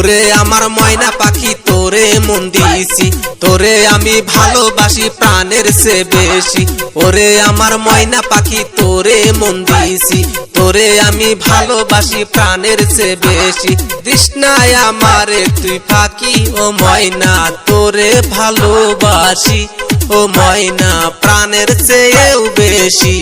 ওরে আমার ময়না পাখি, তোরে মন দিয়েছি। তোরে আমি ভালোবাসি, প্রাণের সে বেশি। ওরে আমার ময়না পাখি, তোরে মন দিয়েছি। তোরে আমি ভালোবাসি, প্রাণের সে বেশি। তৃষ্ণায় আমারে তুই পাখি ও ময়না, তোরে ভালোবাসি ও ময়না, প্রাণের চেয়েও বেশি।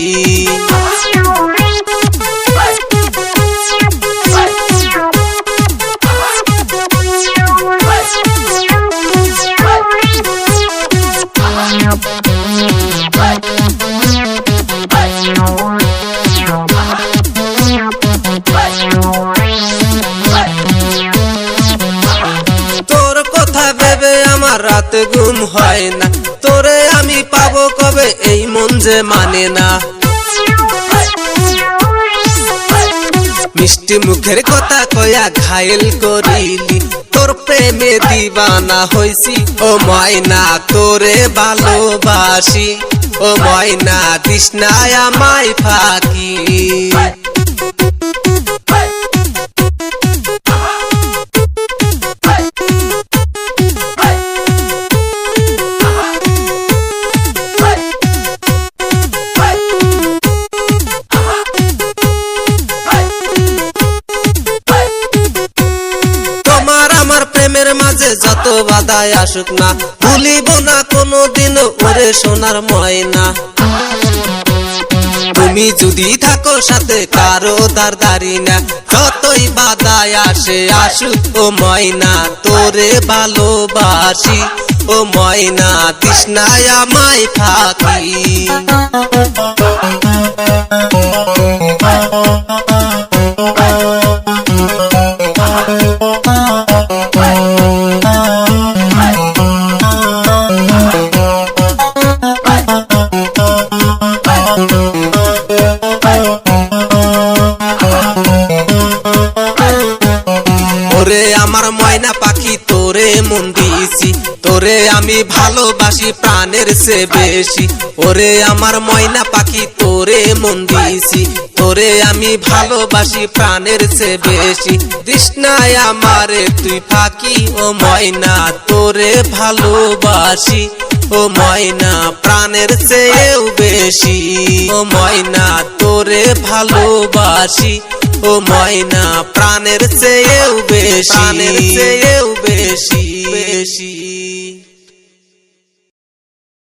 রাতে ঘুম হয় না। তোরে আমি পাবো কবে? এই মন যে মানে না। মিষ্টি মুখের কথা কয়া ঘায়েল করিলি। তোর প্রেমে দিবানা হইছি। ও ময়না, তোরে ভালোবাসি। ও ময়না, তৃষ্ণায় আমায় ফাঁকি আমার মাঝে যত বাধায় আসুক না, ভুলিব না কোনোদিন ওরে সোনার ময়না। তুমি যদি থাকো সাথে, কারও দার দাঁড়ি না, যতই বাধায় আসে আসুক ও ময়না, তোরে ভালোবাসি ও ময়না, তৃষ্ণায় আমায় থাকি আমার ময়না পাখি, তোরে মন দিয়েছি। তোরে আমি ভালোবাসি, প্রাণের সে বেশি। ওরে আমার ময়না পাখি, তোরে মন দিয়েছি। তোরে আমি ভালোবাসি, প্রাণের সে বেশি। তৃষ্ণায় আমারে তুই ফাঁকি ও ময়না, তোরে ভালোবাসি। ও ময়না, প্রাণের চেয়েও বেশি। ও ময়না, তোরে ভালোবাসি। ও ময়না প্রাণের চেয়েও বেশি। প্রাণের চেয়েও বেশি বেশি।